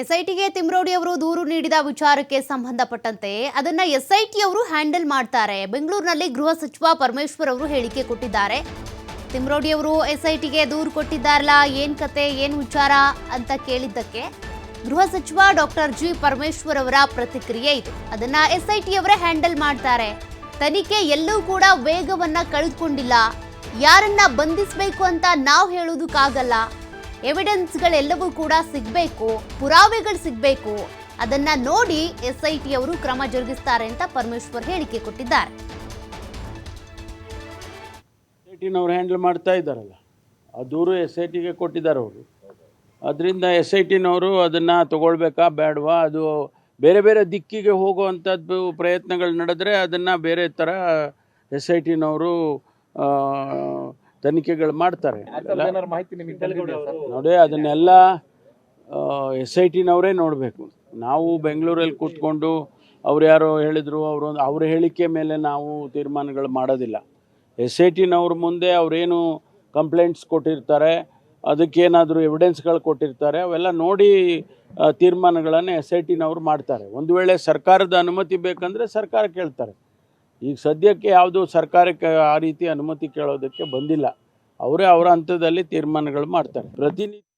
ಎಸ್ಐಟಿಗೆ ತಿಮ್ರೋಡಿ ಅವರು ದೂರು ನೀಡಿದ ವಿಚಾರಕ್ಕೆ ಸಂಬಂಧಪಟ್ಟಂತೆ ಅದನ್ನ ಎಸ್ಐಟಿ ಅವರು ಹ್ಯಾಂಡಲ್ ಮಾಡ್ತಾರೆ. ಬೆಂಗಳೂರಿನಲ್ಲಿ ಗೃಹ ಸಚಿವ ಪರಮೇಶ್ವರ್ ಅವರು ಹೇಳಿಕೆ ಕೊಟ್ಟಿದ್ದಾರೆ. ತಿಮ್ರೋಡಿ ಅವರು ಎಸ್ಐಟಿಗೆ ದೂರು ಕೊಟ್ಟಿದ್ದಾರಲ್ಲ, ಏನ್ ಕತೆ, ಏನ್ ವಿಚಾರ ಅಂತ ಕೇಳಿದ್ದಕ್ಕೆ ಗೃಹ ಸಚಿವ ಡಾಕ್ಟರ್ ಜಿ ಪರಮೇಶ್ವರ್ ಅವರ ಪ್ರತಿಕ್ರಿಯೆ ಇದು. ಅದನ್ನ ಎಸ್ಐಟಿ ಅವರೇ ಹ್ಯಾಂಡಲ್ ಮಾಡ್ತಾರೆ. ತನಿಖೆ ಎಲ್ಲೂ ಕೂಡ ವೇಗವನ್ನ ಕಳೆದುಕೊಂಡಿಲ್ಲ. ಯಾರನ್ನ ಬಂಧಿಸಬೇಕು ಅಂತ ನಾವು ಹೇಳೋದಕ್ಕಾಗಲ್ಲ. ಎವಿಡೆನ್ಸ್ಗಳೆಲ್ಲವೂ ಕೂಡ ಸಿಗಬೇಕು, ಪುರಾವೆಗಳು ಸಿಗಬೇಕು. ಅದನ್ನ ನೋಡಿ ಎಸ್ ಐ ಟಿ ಅವರು ಕ್ರಮ ಜರುಗಿಸ್ತಾರೆ ಅಂತ ಪರಮೇಶ್ವರ್ ಹೇಳಿಕೆ ಕೊಟ್ಟಿದ್ದಾರೆ. ಟಿನವ್ರು ಹ್ಯಾಂಡಲ್ ಮಾಡ್ತಾ ಇದ್ದಾರಲ್ಲ, ಆ ದೂರು ಎಸ್ ಐ ಟಿಗೆ ಕೊಟ್ಟಿದ್ದಾರೆ ಅವರು. ಅದರಿಂದ ಎಸ್ ಐ ಟಿನವರು ಅದನ್ನು ತಗೊಳ್ಬೇಕಾ ಬೇಡವಾ ಅದು ಬೇರೆ ಬೇರೆ ದಿಕ್ಕಿಗೆ ಹೋಗುವಂಥದ್ದು ಪ್ರಯತ್ನಗಳು ನಡೆದ್ರೆ ಅದನ್ನು ಬೇರೆ ಥರ ಎಸ್ ಐ ಟಿನವರು ತನಿಖೆಗಳು ಮಾಡ್ತಾರೆ. ಏನಾದ್ರು ಮಾಹಿತಿ ನಿಮಗೆ ತಿಳಿದಿದೆಯಾ ಸರ್? ನೋಡಿ ಅದನ್ನೆಲ್ಲ ಎಸ್ ಐ ಟಿನವರೇ ನೋಡಬೇಕು. ನಾವು ಬೆಂಗಳೂರಲ್ಲಿ ಕೂತ್ಕೊಂಡು ಅವ್ರು ಯಾರೋ ಹೇಳಿದರು ಅವರು ಅವ್ರ ಹೇಳಿಕೆ ಮೇಲೆ ನಾವು ತೀರ್ಮಾನಗಳು ಮಾಡೋದಿಲ್ಲ. ಎಸ್ ಐ ಟಿನವ್ರ ಮುಂದೆ ಅವರೇನು ಕಂಪ್ಲೇಂಟ್ಸ್ ಕೊಟ್ಟಿರ್ತಾರೆ ಅದಕ್ಕೇನಾದರೂ ಎವಿಡೆನ್ಸ್ಗಳು ಕೊಟ್ಟಿರ್ತಾರೆ ಅವೆಲ್ಲ ನೋಡಿ ತೀರ್ಮಾನಗಳನ್ನು ಎಸ್ ಐ ಟಿನವ್ರು ಮಾಡ್ತಾರೆ. ಒಂದು ವೇಳೆ ಸರ್ಕಾರದ ಅನುಮತಿ ಬೇಕಂದರೆ ಸರ್ಕಾರ ಕೇಳ್ತಾರೆ. ಈಗ ಸದ್ಯಕ್ಕೆ ಯಾವುದು ಸರ್ಕಾರಕ್ಕೆ ಆ ರೀತಿ ಅನುಮತಿ ಕೇಳೋದಕ್ಕೆ ಬಂದಿಲ್ಲ. ಅವರೇ ಅವರ ಹಂತದಲ್ಲಿ ತೀರ್ಮಾನಗಳು ಮಾಡ್ತಾರೆ. ಪ್ರತಿನಿತ್ಯ